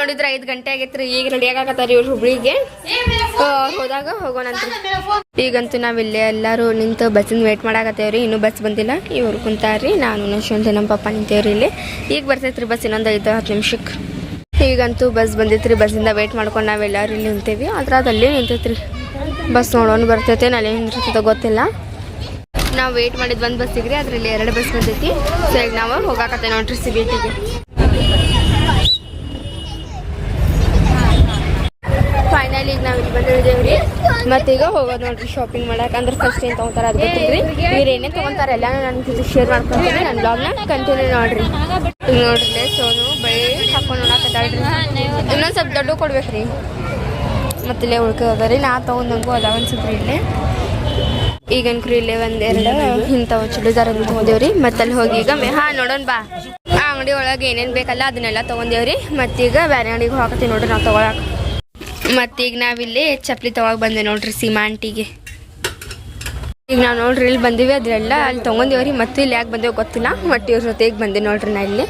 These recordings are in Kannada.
ನೋಡಿದ್ರೆ ಐದು ಗಂಟೆ ಆಗೈತ್ರಿ ಈಗ ರೆಡಿಯಾಗತ್ತಾರ ಇವ್ರು ಹುಬ್ಳಿಗೆ. ಹೋದಾಗ ಹೋಗೋಣಂತ ಈಗಂತೂ ನಾವಿಲ್ಲೇ ಎಲ್ಲರೂ ನಿಂತು ಬಸ್ಸಿನ ವೇಟ್ ಮಾಡಾಕತ್ತೇವ್ರಿ. ಇನ್ನು ಬಸ್ ಬಂದಿಲ್ಲ. ಇವ್ರು ಕುಂತಾರ್ರಿ ನಾನು ನಶ್ವಂತ ನಮ್ಮ ಪಪ್ಪ ನಿಂತೇವ್ರಿ ಇಲ್ಲಿ. ಈಗ ಬರ್ತೈತ್ರಿ ಬಸ್ ಇನ್ನೊಂದು ಐದು, ಹತ್ತು ನಿಮಿಷಕ್ಕೆ ಈಗಂತೂ ಬಸ್ ಬಂದಿತ್ರಿ ಬಸ್ಸಿಂದ ವೇಟ್ ಮಾಡ್ಕೊಂಡು ನಾವೆಲ್ಲರೂ ಇಲ್ಲಿ ನಿಂತೇವಿ. ಆದ್ರೆ ಅದಲ್ಲಿ ನಿಂತೈತ್ರಿ ಬಸ್ ನೋಡೋಣ ಬರ್ತೈತೆ. ನಾಳೆ ನಿಂತಿರ್ತೈತೆ ಗೊತ್ತಿಲ್ಲ. ನಾವು ವೇಟ್ ಮಾಡಿದ್ ಒಂದು ಬಸ್ ಸಿಗ್ರಿ ಅದ್ರಲ್ಲಿ ಎರಡು ಬಸ್ ಬಂದೈತಿ. ಸೊ ಈಗ ನಾವು ಹೋಗಾಕತ್ತೆ ನೋಡ್ರಿ. ಫೈನಲ್ ಮತ್ತೀಗ ಹೋಗೋದು ನೋಡ್ರಿ ಶಾಪಿಂಗ್ ಮಾಡಕ್. ಅಂದ್ರೆ ಫಸ್ಟ್ ಏನ್ ತಗೊಂತಾರ ಅದು ಗೊತ್ತಿಲ್ರಿ. ಇವ್ರು ಏನೇನ್ ತಗೊಂತಾರ ಎಲ್ಲ ನನ್ನ ಜೊತೆ ಶೇರ್ ಮಾಡ್ಕೊಂತೀನಿ. ನನ್ನ ಬ್ಲಾಗ್ನ ಕಂಟಿನ್ಯೂ ನೋಡ್ರಿ. ನೋಡ್ರಿ ಸೋನು ಬಳಿ ಹಾಕೊಂಡು ನೋಡಕತ್ತಾಳ್ರಿ ಇನ್ನೊಂದ್ ಸ್ವಲ್ಪ ದೊಡ್ಡ ಕೊಡ್ಬೇಕ್ರಿ. ಮತ್ತೆ ಇಲ್ಲೇ ಉಳ್ಕೋದ್ರಿ ನಾ ತಗೊಂಡಂಗು ನಂಗೂ ಅದಾವ ಇಲ್ಲಿ ಇಲ್ಲೇ. ಈಗ ಅನ್ಕ್ರಿ ಇಲ್ಲೇ ಒಂದ್ ಎರಡು ಇಂಥವು ಚೂಡಿದಾರ ತಗೊಂಡೇವ್ರಿ. ಮತ್ತೆ ಅಲ್ಲಿ ಹೋಗಿ ಈಗ ಮೇ ಹಾ ನೋಡೋಣ ಬಾ. ಆ ಅಂಗಡಿ ಒಳಗೆ ಏನೇನು ಬೇಕಲ್ಲ ಅದನ್ನೆಲ್ಲ ತಗೊಂಡೇವ್ರಿ. ಮತ್ತೀಗ ಬೇರೆ ಅಂಗಡಿಗೆ ಹೋಗತ್ತೀವಿ ನೋಡ್ರಿ ನಾವು ತಗೊಳಕ್. ಮತ್ತೀಗ ನಾವಿಲ್ಲಿ ಚಪ್ಪಲಿ ತವಾಗ ಬಂದೆ ನೋಡ್ರಿ ಸೀಮಾ ಆಂಟಿಗೆ ಈಗ ನಾವು ನೋಡ್ರಿ ಇಲ್ಲಿ ಬಂದಿವಿ ಅದ್ರೆಲ್ಲ ಅಲ್ಲಿ ತೊಗೊಂಡಿವ್ರಿ ಮತ್ತೆ ಇಲ್ಲಿ ಯಾಕೆ ಬಂದೇವು ಗೊತ್ತಿಲ್ಲ. ಮತ್ತೆ ಇವ್ರ ಜೊತೆಗೆ ಬಂದೆ ನೋಡ್ರಿ ನಾ ಇಲ್ಲಿ.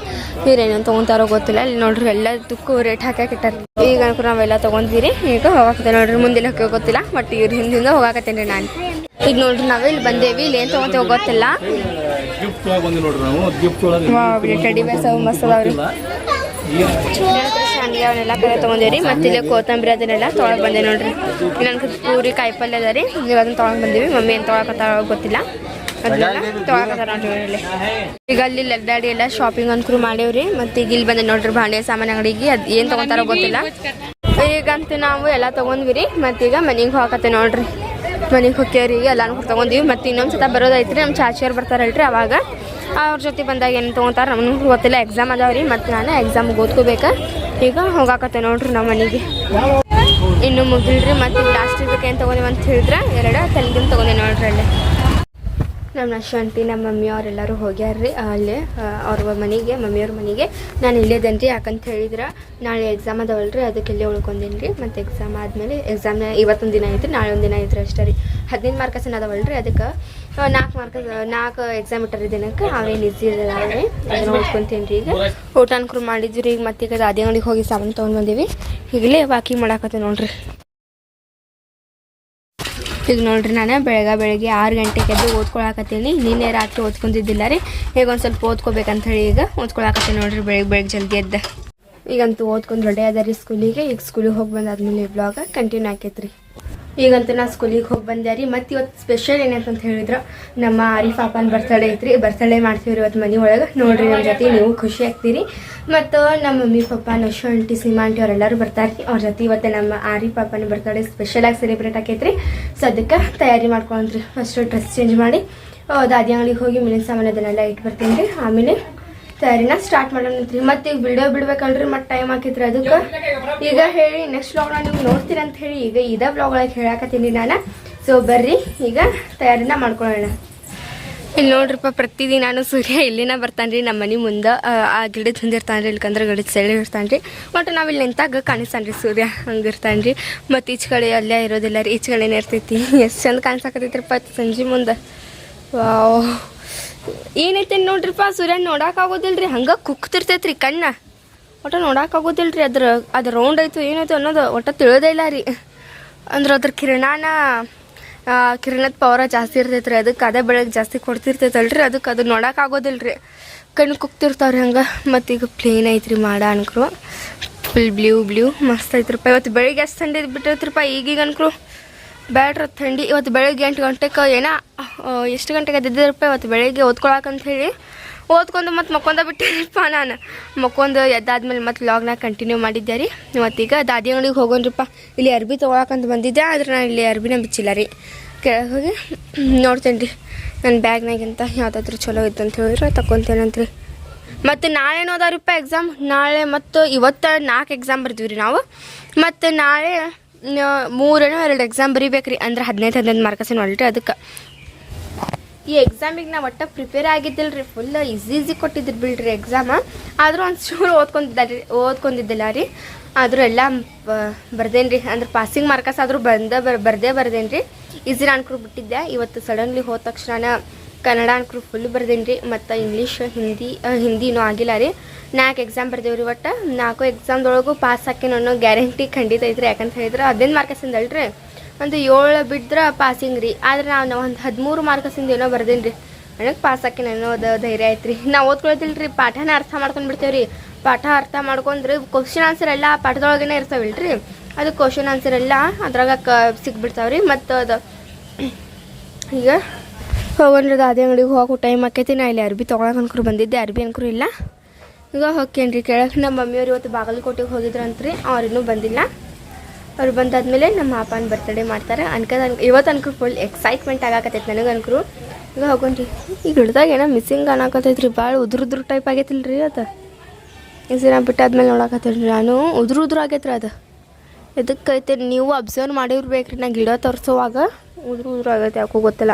ಇವ್ರು ಏನೇನು ತೊಗೊಂತಾರೋ ಗೊತ್ತಿಲ್ಲ ಇಲ್ಲಿ ನೋಡ್ರಿ ಎಲ್ಲದಕ್ಕೂ ರೇಟ್ ಹಾಕಿ ಇಟ್ಟಾರ. ಈಗ ಅನ್ಕೊ ನಾವೆಲ್ಲ ತಗೊಂಡಿರಿ ಈಗ ಹೋಗಾಕತ್ತೆ ನೋಡ್ರಿ ಮುಂದೆ ಹಾಕೋ ಗೊತ್ತಿಲ್ಲ ಬಟ್ ಇವ್ರ ಹಿಂದಿಂದ ಹೋಗಾಕತ್ತೇನ್ರಿ ನಾನು. ಈಗ ನೋಡ್ರಿ ನಾವು ಇಲ್ಲಿ ಬಂದೇವಿ ಇಲ್ಲಿ ಏನು ತೊಗೊಂತೇವೆ ಗೊತ್ತಿಲ್ಲ. ಗಿಫ್ಟ್ ಒಳಗೆ ಬಂದು ನೋಡ್ರಿ ನಾವು. ಗಿಫ್ಟ್ ಒಳಗೆ ಟೆಡಿ ಬೇರ್ಸ್ ಅವು ಮಸ್ತ್ ಅದಾವ್ರಿ. ಶಾಂಡಿಗೆ ಅವನ್ನೆಲ್ಲ ಕರೆ ತೊಗೊಂಡೇವ್ರಿ. ಮತ್ತೆ ಇಲ್ಲಿ ಕೊತ್ತಂಬರಿ ಅದನ್ನೆಲ್ಲ ತೊಗೊಳಕ್ ಬಂದೆ ನೋಡ್ರಿ. ನನ್ಗೆ ಪೂರಿ ಕಾಯಿಪಲ್ಯ ಅದ ರೀ. ಈಗ ಅದನ್ನ ತೊಗೊಂಡ್ ಬಂದೀವಿ. ಮಮ್ಮಿ ಏನು ತೊಗೊಳಕತ್ತಾರ ಗೊತ್ತಿಲ್ಲ. ಅದನ್ನೆಲ್ಲ ತೊಗೊಳಕತ್ತಾರ ನೋಡ್ರಿ ಈಗ ಅಲ್ಲಿ ಲಡ್ಡಾಡಿ ಎಲ್ಲ ಶಾಪಿಂಗ್ ಅನ್ಕರು ಮಾಡೇವ್ರಿ ಮತ್ತೆ ಈಗ ಇಲ್ಲಿ ಬಂದೆ ನೋಡ್ರಿ ಭಾಂಡೆ ಸಾಮಾನು ಅಂಗಡಿಗೆ. ಅದು ಏನು ತೊಗೊತಾರೋ ಗೊತ್ತಿಲ್ಲ. ಈಗಂತೂ ನಾವು ಎಲ್ಲ ತೊಗೊಂಡ್ವಿ ರೀ. ಮತ್ತೀಗ ಮನೆಗೆ ಹೋಗತ್ತೆ ನೋಡ್ರಿ. ಮನೆಗೆ ಹೊಕ್ಕೇವ್ರಿ ಈಗ ಎಲ್ಲಾನು ತೊಗೊಂಡಿವಿ. ಮತ್ತೆ ಇನ್ನೊಂದು ಸತ ಬರೋದೈತ್ರಿ. ನಮ್ಮ ಚಾಚಿಯವ್ರು ಬರ್ತಾರಲ್ರಿ ಅವಾಗ. ಅವ್ರ ಜೊತೆ ಬಂದಾಗ ಏನು ತೊಗೊಂತಾರ ನಮ್ಗೆ ಗೊತ್ತಿಲ್ಲ. ಎಕ್ಸಾಮ್ ಅದಾವ್ರಿ. ಮತ್ತು ನಾನು ಎಕ್ಸಾಮ್ಗೆ ಓದ್ಕೋಬೇಕು. ಈಗ ಹೋಗಾಕತ್ತೆ ನೋಡ್ರಿ ನಮ್ಮ ಮನೆಗೆ. ಇನ್ನು ಮುಗಿಲ್ರಿ ಮತ್ತೆ ಲಾಸ್ಟ್ ಇದಕ್ಕೆ ಏನು ತೊಗೊಂಡೇವಂತ ಹೇಳಿದ್ರೆ ಎರಡು ತೆಲುಗಿನ ತೊಗೊಂಡೆ ನೋಡ್ರಿ ಅಲ್ಲಿ. ನಮ್ಮ ನಶಾಂತಿ ನಮ್ಮ ಮಮ್ಮಿ ಅವರೆಲ್ಲರೂ ಹೋಗ್ಯಾರ್ರಿ ಅಲ್ಲಿ ಅವ್ರ ಮನೆಗೆ, ಮಮ್ಮಿಯವ್ರ ಮನೆಗೆ. ನಾನು ಇಲ್ಲೇದೇನ್ರಿ, ಯಾಕಂತ ಹೇಳಿದ್ರೆ, ನಾಳೆ ಎಕ್ಸಾಮ್ ಅದಾವಲ್ಲ ರೀ ಅದಕ್ಕೆ ಇಲ್ಲೇ ಉಳ್ಕೊಂಡೇನಿ ರೀ ಮತ್ತು ಎಕ್ಸಾಮ್ ಆದಮೇಲೆ ಎಕ್ಸಾಮ್ನ ಇವತ್ತೊಂದು ದಿನ ಐತ್ರಿ, ನಾಳೆ ಒಂದು ದಿನ ಐತ್ರಿ ಅಷ್ಟೇ ರೀ. ಹದಿನೈದು ಮಾರ್ಕಸ್ ರೀ ಅದಕ್ಕೆ? ನಾಲ್ಕು ಮಾರ್ಕಸ್ ನಾಲ್ಕು ಎಕ್ಸಾಮ್ ಇಟ್ಟರಿ ದಿನಕ್ಕೆ, ಅವೇನು ಈಸಿ ರೀ ಅದನ್ನು ಉಳ್ಕೊಂತೇನೆ ರೀ ಈಗ. ಊಟ ಅನ್ಕೂರು ಮಾಡಿದ್ವಿ ರೀ, ಈಗ ಮತ್ತೆ ಈಗ ಅದೇ ಅಂಗಡಿಗೆ ಹೋಗಿ ಸಾಮಾನು ತೊಗೊಂಡು ಬಂದೀವಿ. ಈಗಲೇ ವಾಕಿಂಗ್ ಮಾಡಾಕತ್ತೆ ನೋಡ್ರಿ. ಈಗ ನೋಡ್ರಿ ನಾನು ಬೆಳಗ್ಗೆ ಬೆಳಗ್ಗೆ ಆರು ಗಂಟೆಗೆ ಎದ್ದು ಓದ್ಕೊಳಕತ್ತೀನಿ. ನಿನ್ನೆ ರಾತ್ರಿ ಓದ್ಕೊಂಡಿದ್ದಿಲ್ಲ ರೀ. ಈಗ ಒಂದು ಸ್ವಲ್ಪ ಓದ್ಕೋಬೇಕಂತ ಹೇಳಿ ಈಗ ಓದ್ಕೊಳಕತ್ತೀನಿ ನೋಡ್ರಿ ಬೆಳಗ್ಗೆ ಬೆಳಗ್ಗೆ ಜಲ್ದಿ ಎದ್ದ. ಈಗಂತೂ ಓದ್ಕೊಂಡು ರೆಡಿ ಅದ ರೀ ಸ್ಕೂಲಿಗೆ ಈಗ ಸ್ಕೂಲಿಗೆ ಹೋಗಿ ಬಂದಾದ್ಮೇಲೆ ಬ್ಲಾಗ ಕಂಟಿನ್ಯೂ ಆಕೈತ್ರಿ. ಈಗಂತೂ ನಾ ಸ್ಕೂಲಿಗೆ ಹೋಗಿ ಬಂದೆ ರೀ. ಮತ್ತು ಇವತ್ತು ಸ್ಪೆಷಲ್ ಏನಂತ ಹೇಳಿದ್ರೆ, ನಮ್ಮ ಆರಿಫ್ ಅಪ್ಪನ ಬರ್ತಡೇ ಐತ್ರಿ. ಬರ್ತಡೇ ಮಾಡ್ತೀವಿ ರೀ ಇವತ್ತು ಮನೆ ಒಳಗೆ. ನೋಡ್ರಿ ನಮ್ಮ ಜೊತೆ ನೀವು ಖುಷಿ ಆಗ್ತೀರಿ. ಮತ್ತು ನಮ್ಮ mummy, papa, Nashu, aunty, Seema, aunty ಅವರೆಲ್ಲರೂ ಬರ್ತಾರೆ ರೀ. ಅವ್ರ ಜೊತೆ ಇವತ್ತು ನಮ್ಮ ಆರಿಫ್ ಅಪ್ಪನ ಬರ್ತಡೇ ಸ್ಪೆಷಲಾಗಿ ಸೆಲೆಬ್ರೇಟ್ ಆಕೈತ್ರಿ. ಸೊ ಅದಕ್ಕೆ ತಯಾರಿ ಮಾಡ್ಕೊಂಡ್ರಿ ಫಸ್ಟು ಡ್ರೆಸ್ ಚೇಂಜ್ ಮಾಡಿ ದಾದಿ ಅಂಗಡಿಗೆ ಹೋಗಿ ಮಿಲಿನ ಸಾಮಾನು ಅದನ್ನೆಲ್ಲ ಇಟ್ಟು ಬರ್ತೀನಿ ರೀ. ಆಮೇಲೆ ತಯಾರಿನ ಸ್ಟಾರ್ಟ್ ಮಾಡೋಣ ಮತ್ತೆ ಈಗ ವಿಡಿಯೋ ಬಿಡ್ಬೇಕಲ್ರಿ ಮತ್ತೆ ಟೈಮ್ ಹಾಕಿದ್ರಿ ಅದಕ್ಕೆ. ಈಗ ಹೇಳಿ ನೆಕ್ಸ್ಟ್ ವ್ಲಾಗ್ನ ನೀವು ನೋಡ್ತೀರಿ ಅಂತ ಹೇಳಿ ಈಗ ಇದೇ ವ್ಲಾಗ್ ಒಳಗೆ ಹೇಳಾಕತ್ತೀನಿ ನಾನು. ಸೊ ಬರ್ರಿ ಈಗ ತಯಾರಿನ ಮಾಡ್ಕೊಳ್ಳೋಣ. ಇಲ್ಲಿ ನೋಡ್ರಿಪ್ಪ ಪ್ರತಿದಿನ ನಾನು ಸೂರ್ಯ ಇಲ್ಲಿನ ಬರ್ತಾನೆ ರೀ ನಮ್ಮ ಮನೆ ಮುಂದೆ. ಆ, ಗಿಡದ ಹಿಂದೆ ಇರ್ತಾನೆ ರೀ ಇಲ್ಕಂದ್ರೆ ಗಿಡದ ಸೆಳೆ ಇರ್ತಾನೆ ರೀ ಒಟ್ಟು ನಾವು ಇಲ್ಲಿ ನಿಂತಾಗ ಕಾಣಿಸ್ತಾನೆ ರೀ ಸೂರ್ಯ ಹಂಗಿರ್ತಾನೆ ರೀ ಮತ್ತು ಈಚೆ ಕಡೆ ಅಲ್ಲೇ ಇರೋದಿಲ್ಲ ರೀ ಈಚೆ ಕಡೆನೇ ಇರ್ತೈತಿ. ಎಷ್ಟು ಚಂದ ಕಾಣಿಸಾಕತ್ತೈತ್ರಿಪ್ಪ ಸಂಜೆ ಮುಂದೆ. ವಾವ್. ಏನೈತೆ ನೋಡ್ರಿಪ್ಪ ಸೂರ್ಯ ನೋಡೋಕ್ಕಾಗೋದಿಲ್ಲ ರೀ ಹಂಗೆ ಕುಕ್ತಿರ್ತೈತ್ರಿ ಕಣ್ಣ. ಒಟ್ಟು ನೋಡೋಕ್ಕಾಗೋದಿಲ್ಲ ರೀ ಅದ್ರ, ಅದು ರೌಂಡ್ ಆಯ್ತು ಏನಾಯ್ತು ಅನ್ನೋದು ಒಟ್ಟು ತಿಳಿಯೋದೇ ಇಲ್ಲ ರೀ. ಅಂದ್ರೆ ಅದ್ರ ಕಿರಣಾನ ಕಿರಣದ ಪವರ ಜಾಸ್ತಿ ಇರ್ತೈತೆ ರೀ ಅದಕ್ಕೆ ಅದೇ ಬೆಳಗ್ಗೆ ಜಾಸ್ತಿ ಕೊಡ್ತಿರ್ತೈತಲ್ರಿ ಅದಕ್ಕೆ ಅದು ನೋಡೋಕ್ಕಾಗೋದಿಲ್ಲ ರೀ ಕಣ್ಣು ಕುಕ್ತಿರ್ತಾವ್ರಿ ಹಂಗೆ, ಮತ್ತು ಈಗ ಪ್ಲೇನ್ ಐತ್ರಿ ಮಾಡ ಅನ್ಕ್ರು. ಫುಲ್ ಬ್ಲೂ ಬ್ಲೂ ಮಸ್ತ್ ಐತ್ರಿಪ್ಪ. ಇವತ್ತು ಬೆಳಿಗ್ಗೆ ಎಷ್ಟು ಸಂಡೆ ಬಿಟ್ಟೈತ್ರಪ್ಪ ಈಗೀಗ ಅನ್ಕ್ರು. ಬ್ಯಾಡ್ರ ಥಂಡಿ, ಇವತ್ತು ಬೆಳಗ್ಗೆ ಎಂಟು ಗಂಟೆಗೆ ಏನೋ ಎಷ್ಟು ಗಂಟೆಗೆ ಎದ್ದಿದ್ರಪ್ಪ ಇವತ್ತು ಬೆಳಗ್ಗೆ ಓದ್ಕೊಳಕಂತ ಹೇಳಿ ಓದ್ಕೊಂಡು ಮತ್ತು ಮಕ್ಕೊಂದ ಬಿಟ್ಟಿರಿಪ್ಪ ನಾನು. ಮಕ್ಕೊಂದು ಎದ್ದಾದ್ಮೇಲೆ ಮತ್ತೆ ಲಾಗ್ನಾಗ ಕಂಟಿನ್ಯೂ ಮಾಡಿದ್ದೆ ರೀ. ಇವತ್ತೀಗ ದಾದಿ ಅಂಗಡಿಗೆ ಹೋಗೋಣ್ರಿಪ್ಪ. ಇಲ್ಲಿ ಅರ್ಬಿ ತೊಗೊಳಕಂತ ಬಂದಿದ್ದೆ, ಆದ್ರೆ ನಾನು ಇಲ್ಲಿ ಅರ್ಬಿನ ಬಿಚ್ಚಿಲ್ಲ ರೀ. ಕೆಳಗೆ ಹೋಗಿ, ನೋಡ್ತೇನೆ ರೀ ನನ್ನ ಬ್ಯಾಗ್ನಾಗಿಂತ ಯಾವುದಾದ್ರೂ ಚಲೋ ಇತ್ತು ಅಂತ ಹೇಳಿದ್ರೆ ರೀ ಮತ್ತು ಅದಾವ್ರಿಪ್ಪ ಎಕ್ಸಾಮ್ ನಾಳೆ ಮತ್ತು ಇವತ್ತು ನಾಲ್ಕು ಎಕ್ಸಾಮ್ ಬರ್ತೀವಿ ರೀ ನಾವು. ಮತ್ತು ನಾಳೆ ಮೂರೇನೋ ಎರಡು ಎಕ್ಸಾಮ್ ಬರೀಬೇಕ್ರಿ. ಅಂದ್ರೆ ಹದಿನೈದು ಹದಿನೈದು ಮಾರ್ಕಸ್ ಏನು ಅದಕ್ಕೆ. ಈ ಎಕ್ಸಾಮಿಗೆ ನಾವು ಒಟ್ಟು ಪ್ರಿಪೇರ್ ಆಗಿದ್ದಿಲ್ಲ ರೀ ಫುಲ್ ಈಸಿ ಈಸಿ ಕೊಟ್ಟಿದ್ರು ಬಿಡ್ರಿ ಎಕ್ಸಾಮ ಆದರೂ ಒಂದು ಚೂರು ಓದ್ಕೊಂಡಿದ್ದ ರೀ ಓದ್ಕೊಂಡಿದ್ದಿಲ್ಲ ರೀ. ಆದರೂ ಎಲ್ಲ ಬರ್ದೇನು ರೀ ಅಂದ್ರೆ ಪಾಸಿಂಗ್ ಮಾರ್ಕಸ್ ಆದರೂ ಬಂದ, ಬರ್, ಬರ್ದೇ ಬರ್ದೇನ್ರಿ. ರೀ ಈಸಿ ಅನ್ಕೊಂಡ್ಬಿಟ್ಟಿದ್ದೆ ಇವತ್ತು ಸಡನ್ಲಿ ಹೋದ ತಕ್ಷಣ ಕನ್ನಡ ಅನ್ಕರು ಫುಲ್ ಬರ್ದೇನೆ ರೀ, ಮತ್ತು ಇಂಗ್ಲೀಷ್ ಹಿಂದಿ ಹಿಂದಿನೂ ಆಗಿಲ್ಲ ರೀ. ನಾಲ್ಕು ಎಕ್ಸಾಮ್ ಬರ್ದೇವು ರೀ ಒಟ್ಟು ನಾಲ್ಕು ಎಕ್ಸಾಮ್ದೊಳಗೂ ಪಾಸ್ ಹಾಕಿ ಅನ್ನೋ ಗ್ಯಾರಂಟಿ ಖಂಡಿತ ಐತ್ರಿ, ಯಾಕಂತ ಹೇಳಿದ್ರೆ ಹದಿನೈದು ಮಾರ್ಕಸಿಂದ ಅಲ್ರಿ? ಒಂದು ಏಳು ಬಿಡ್ದ್ರೆ ಪಾಸಿಂಗ್ ರೀ. ಆದ್ರೆ ನಾವು ನಾವು ಒಂದು ಹದಿಮೂರು ಮಾರ್ಕಸಿಂದ ಏನೋ ಬರ್ದೇನಿ ರೀ. ನನಗೆ ಪಾಸ್ ಹಾಕಿ ಅನ್ನೋದು ಧೈರ್ಯ ಐತ್ರಿ. ನಾವು ಓದ್ಕೊಳ್ತಿಲ್ಲ ರೀ, ಪಾಠನ ಅರ್ಥ ಮಾಡ್ಕೊಂಡು ಬಿಡ್ತೇವೆ ರೀ ಪಾಠ ಅರ್ಥ ಮಾಡ್ಕೊಂಡ್ರೆ ಕ್ವಶನ್ ಆನ್ಸರ್ ಎಲ್ಲ ಪಾಠದೊಳಗೇನೆ ಇರ್ತಾವಿಲ್ರಿ ಅದು ಕ್ವಶನ್ ಆನ್ಸರ್ ಎಲ್ಲ ಅದ್ರಾಗ ಕ ಸಿಕ್ಬಿಡ್ತಾವ್ರಿ ಮತ್ತು ಅದು, ಈಗ ಹೋಗೋಣ್ರಿ ಅದೇ ಅಂಗಡಿಗೆ ಹೋಗೋ ಟೈಮ್ ಆಕೈತಿ. ನಾ ಇಲ್ಲಿ ಅರ್ಬಿ ತೊಗೊಳಕ್ಕೆ ಅನ್ಕರು ಬಂದಿದ್ದೆ. ಅರ್ಬಿ ಅನ್ಕರು ಇಲ್ಲ. ಈಗ ಹೋಗ್ಕೇನ್ರಿ ಕೇಳಕ್ಕೆ ನಮ್ಮ ಮಮ್ಮಿಯವ್ರು ಇವತ್ತು ಬಾಗಲಕೋಟೆಗೆ ಹೋಗಿದ್ರಂತ್ರಿ. ಅವ್ರು ಇನ್ನೂ ಬಂದಿಲ್ಲ. ಅವ್ರು ಬಂದಾದ್ಮೇಲೆ ನಮ್ಮ ಅಪ್ಪನ ಬರ್ತಡೇ ಮಾಡ್ತಾರೆ. ಅನ್ಕ ಇವತ್ತು ಅನ್ಕರು ಫುಲ್ ಎಕ್ಸೈಟ್ಮೆಂಟ್ ಆಗಾಕತ್ತೈತೆ ನನಗೆ ಅನ್ಕರು. ಈಗ ಹೋಗೋಣ್ರಿ. ಈಗ ಹಿಡ್ದಾಗ ಏನೋ ಮಿಸ್ಸಿಂಗ್ ಅನ್ನಕತ್ತೈತ್ರಿ ಭಾಳ ಉದ್ರ ಉದ್ರ ಟೈಪ್ ಆಗೈತಿಲ್ರಿ ಅದು. ಈಗ ದಿನ ಬಿಟ್ಟಾದ್ಮೇಲೆ ನೋಡಕತ್ತೀರಿ ನಾನು ಉದ್ರ ಉದ್ರ ಆಗೈತ್ರಿ ಅದು. ಎದಕ್ಕೈತೆ ನೀವು ಅಬ್ಸರ್ವ್ ಮಾಡಿರ್ಬೇಕ್ರಿ. ನಾ ಗಿಡ ತರಿಸೋವಾಗ ಉದ್ರ ಉದ್ರ ಆಗೈತೆ ಯಾಕೋ ಗೊತ್ತಿಲ್ಲ.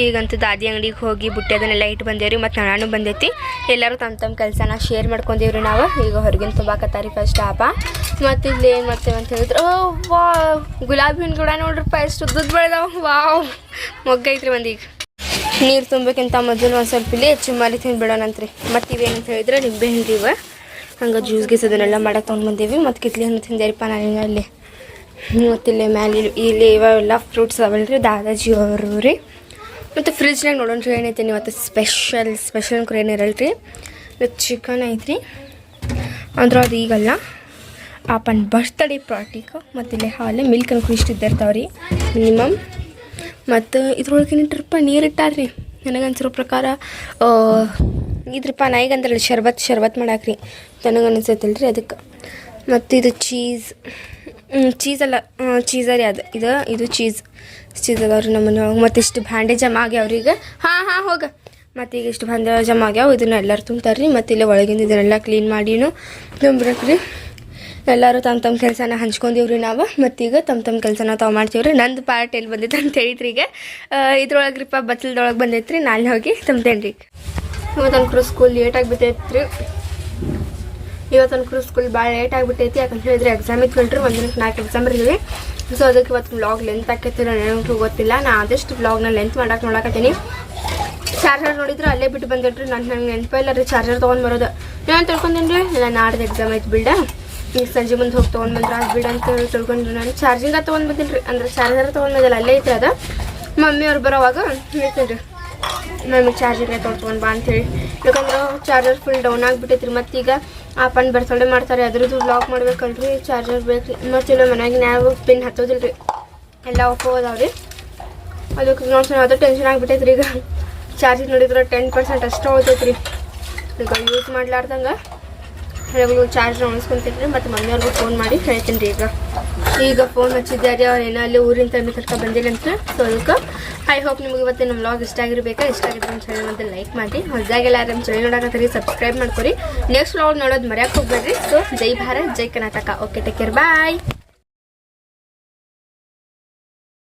ಈಗಂತೂ ದಾದಿ ಅಂಗಡಿಗೆ ಹೋಗಿ ಬುಟ್ಟಿ ಅದನ್ನೆಲ್ಲ ಇಟ್ಟು ಬಂದೇವ್ರಿ, ಮತ್ತು ನಾನು ಬಂದೈತಿ. ಎಲ್ಲರೂ ತಮ್ಮ ತಮ್ಮ ಕೆಲಸನ ಶೇರ್ ಮಾಡ್ಕೊಂಡೇವ್ರಿ ನಾವು. ಈಗ ಹೊರಗಿನ ತುಂಬಾಕತ್ತಾರಿ ಫಸ್ಟ್ ಆಪ. ಮತ್ತು ಇಲ್ಲಿ ಏನು ಮಾಡ್ತೇವೆ ಅಂತ ಹೇಳಿದ್ರೆ, ಓ ವಾ ಗುಲಾಬಿ ಹಣ್ಣು ಗಿಡ ನೋಡ್ರಿ ಎಷ್ಟು ಉದ್ದುದ್ದು ಬೆಳೆದಾವ. ವಾವ್, ಮೊಗ್ಗೈತ್ರಿ ಒಂದೀಗ ನೀರು ತುಂಬಕ್ಕಿಂತ ಮೊದಲು ಒಂದು ಸ್ವಲ್ಪ ಇಲ್ಲಿ ಚುಮ್ಮಾರಿ ತಿಂದ್ಬಿಡೋಣಂತ್ರಿ ಮತ್ತು ಇವೇನಂತ ಹೇಳಿದ್ರೆ, ನಿಂಬೆ ಹಣ್ಣು ಇವ. ಹಂಗೆ ಜ್ಯೂಸ್ ಗೀಸ್ ಅದನ್ನೆಲ್ಲ ಮಾಡಕ್ಕೆ ತೊಗೊಂಡು ಬಂದೀವಿ ಮತ್ತು ಕಿತ್ಲಿ ಹಣ್ಣು ತಿಂದೇರಿಪ್ಪ ನಾನು ಅಲ್ಲಿ. ಮತ್ತು ಇಲ್ಲಿ ಮ್ಯಾಲೆ ಇಲ್ಲಿ- ಇವೆಲ್ಲ ಫ್ರೂಟ್ಸ್ ರೀ ದಾದಾಜಿ ಅವರು ರೀ. ಮತ್ತು ಫ್ರಿಜ್ನಾಗ ನೋಡೋಣ ರೀ ಏನೈತಿ ಇವತ್ತು ಸ್ಪೆಷಲ್ ಸ್ಪೆಷಲ್ ಅಂದ್ರೆ ಏನಿರಲ್ರಿ ರೀ. ಚಿಕನ್ ಐತ್ರಿ. ಅಂದ್ರೆ ಅದು ಈಗಲ್ಲ. ಆಪನ್ ಬರ್ತ್ಡೇ ಪಾರ್ಟಿಗೆ ಮತ್ತು ಇಲ್ಲಿ ಹಾಲು ಮಿಲ್ಕ್ ಅನ್ಕೊಂಡು ಇಷ್ಟು ಇದ್ದಿರ್ತಾವೆ ರೀ ಮಿನಿಮಮ್ ಮತ್ತು ಇದ್ರೊಳಗೆ ಟ್ರಿಪ್ಪ ನೀರು ಇಟ್ಟಾರ್ರಿ ನನಗೆ ಅನ್ಸಿರೋ ಪ್ರಕಾರ ಇದ್ರಪ್ಪ ನಾ ಈಗ ಅಂದ್ರಲ್ಲ ಶರ್ಬತ್ ಶರ್ಬತ್ ಮಾಡಾಕ್ರಿ. ನನಗೆ ಅದಕ್ಕೆ. ಮತ್ತು ಇದು ಚೀಸ್ ಚೀಸ್ ಅಲ್ಲ ಚೀಸ ರೀ ಅದು. ಇದು ಇದು ಚೀಸ್ ಚೀಸ್ ಅದಾವ್ರಿ ನಮ್ಮ ಮನೆಯೊಳಗೆ ಮತ್ತು ಇಷ್ಟು ಭಾಂಡೆ ಜಮಾ ರೀ ಈಗ. ಹಾಂ ಹಾಂ, ಹೋಗ. ಮತ್ತು ಈಗ ಇಷ್ಟು ಬ್ಯಾಂಡೇಜ್ ಜಮಾ ಆಗ್ಯಾವ. ಇದನ್ನ ಎಲ್ಲರೂ ತುಂಬ್ತಾರೆ ರೀ ಮತ್ತು ಇಲ್ಲಿ ಒಳಗಿಂದ ಇದನ್ನೆಲ್ಲ ಕ್ಲೀನ್ ಮಾಡಿನೂ. ತುಂಬ್ರಕ್ರಿ. ಎಲ್ಲರೂ ತಮ್ಮ ತಮ್ಮ ಕೆಲಸನ ಹಂಚ್ಕೊಂಡಿವ್ರಿ ನಾವು. ಮತ್ತೀಗ ತಮ್ಮ ತಮ್ಮ ಕೆಲಸನ ತಾವು ಮಾಡ್ತೀವ್ರಿ. ನಂದು ಪಾರ್ಟ್ ಎಲ್ಲಿ ಬಂದೈತೆ ಅಂತ ಹೇಳಿದ್ರಿ ಈಗ. ಇದ್ರೊಳಗೆ ರೀಪ ಬಚ್ಚಲ್ದೊಳಗೆ ಬಂದೈತ್ರಿ. ನಾಳೆ ಹೋಗಿ ತುಂಬ್ತೇನೆ ರೀ ಮತ್ತು ಸ್ಕೂಲ್ ಲೇಟ್ ಆಗಿಬಿಟ್ಟೈತ್ರಿ ಇವತ್ತು ಅನ್ಕರು ಸ್ಕೂಲ್ ಭಾಳ ಲೇಟ್ ಆಗಿಬಿಟ್ಟೈತಿ. ಯಾಕಂತ ಹೇಳಿದ್ರೆ ಎಕ್ಸಾಮ್ ಇಟ್ಕೊಳ್ರಿ ಒಂದು ದಿನಕ್ಕೆ ನಾಲ್ಕು ಎಕ್ಸಾಮ್ ಇದ್ದೀವಿ ಸೊ ಅದಕ್ಕೆ ಇವತ್ತು ಬ್ಲಾಗ್ ಲೆಂತ್ ಆಕೈತಿ ನನಗೂ ಗೊತ್ತಿಲ್ಲ. ನಾನು ಆದಷ್ಟು ಬ್ಲಾಗ್ನ ಲೆಂತ್ ಮಾಡಕ್ಕೆ ನೋಡಕತ್ತೀನಿ. ಚಾರ್ಜರ್ ನೋಡಿದ್ರೆ ಅಲ್ಲೇ ಬಿಟ್ಟು ಬಂದಿಟ್ರಿ ನಾನು ನಂಗೆ ನೆನಪ ಇಲ್ಲ ರೀ ಚಾರ್ಜರ್ ತೊಗೊಂಡು ಬರೋದು. ನಾನು ತಿಳ್ಕೊಂಡೇನಿ ರೀ? ಇಲ್ಲ, ನಾಡ್ದು ಎಕ್ಸಾಮ್ ಐತೆ ಬಿಡ ಈಗ ಸಂಜೆ ಮುಂದೆ ಹೋಗಿ ತೊಗೊಂಡು ಬಂದ್ರೆ ಅದು ಬಿಡ ಅಂತ ತಿಳ್ಕೊಂಡ್ರಿ ನಾನು. ಚಾರ್ಜಿಂಗ ತೊಗೊಂಡು ಬಂದಿಲ್ಲ ರೀ. ಅಂದ್ರೆ ಚಾರ್ಜರ್ ತೊಗೊಂಡು ಬಂದಿಲ್ಲ, ಅಲ್ಲೇ ಐತ್ರಿ ಅದು. ಮಮ್ಮಿ ಅವ್ರು ಬರೋವಾಗ ಹೇಳ್ತೀನಿ ರೀ. ನಮಗೆ ಚಾರ್ಜರ್ ತೊಗೊಂಡು ಬಾ ಅಂತೇಳಿ ಯಾಕಂದ್ರೆ ಚಾರ್ಜರ್ ಫುಲ್ ಡೌನ್ ಆಗಿಬಿಟ್ಟೈತ್ರಿ. ಮತ್ತೀಗ ಆಪನ್ ಬರ್ತಡೇ ಮಾಡ್ತಾರೆ, ಅದ್ರದ್ದು ಬ್ಲಾಕ್ ಮಾಡ್ಬೇಕಲ್ರಿ ಚಾರ್ಜರ್ ಬೇಕು ರೀ ಮತ್ತಿಲ್ಲ ಮನ್ಯಾಗಿನ ಯಾವ ಪಿನ್ ಹತ್ತೋದಿಲ್ಲ ಎಲ್ಲ ಒಪ್ಪೋ ರೀ ಅದಕ್ಕೆ ನೋಡ್ಸೋಣ ಅದು ಟೆನ್ಷನ್ ಆಗಿಬಿಟ್ಟೈತ್ರಿ ಈಗ. ಚಾರ್ಜಿಂಗ್ ನೋಡಿದ್ರೆ ಟೆನ್ ಪರ್ಸೆಂಟ್ ಅಷ್ಟೇ ಹೋಗ್ತೈತ್ರಿ. ಈಗ ಯೂಸ್ ಮಾಡ್ಲಾರ್ದಂಗೆ ಯಾವಾಗಲೂ ಚಾರ್ಜ್ ರೀ ಮತ್ತು ಮನೆಯವ್ರಿಗೂ ಫೋನ್ ಮಾಡಿ ಹೇಳ್ತೀನಿ ರೀ ಈಗ. ಈಗ ಫೋನ್ ಹಚ್ಚಿದ್ದಾರೆ ಅವ್ರು ಏನೋ ಅಲ್ಲಿ ಊರಿನ ತಮ್ಮ ತನಕ ಬಂದಿಲ್ಲ ಅಂತ ಸೊ ಅದಕ್ಕೆ ಐ ಹೋಪ್ ನಿಮ್ಗೆ ಇವತ್ತು ನಮ್ಮ ವ್ಲಾಗ್ ಇಷ್ಟ ಆಗಿರ್ಬೇಕಾ? ಇಷ್ಟ ಆಗಿದ್ರೆ ನಮ್ಮ ಚಾನಲ್ ಮತ್ತೆ ಲೈಕ್ ಮಾಡಿ. ಹೊಸದಾಗೆಲ್ಲ ನಮ್ಮ ಚಾನಲ್ ನೋಡಕತ್ತೀರಿ ಸಬ್ಸ್ಕ್ರೈಬ್ ಮಾಡ್ಕೊರಿ ನೆಕ್ಸ್ಟ್ ವ್ಲಾಗ್ ನೋಡೋದು ಮರ್ಯಾಕೆ ಹೋಗ್ಬೇಡ್ರಿ. ಸೊ ಜೈ ಭಾರತ್, ಜೈ Karnataka. Okay take care bye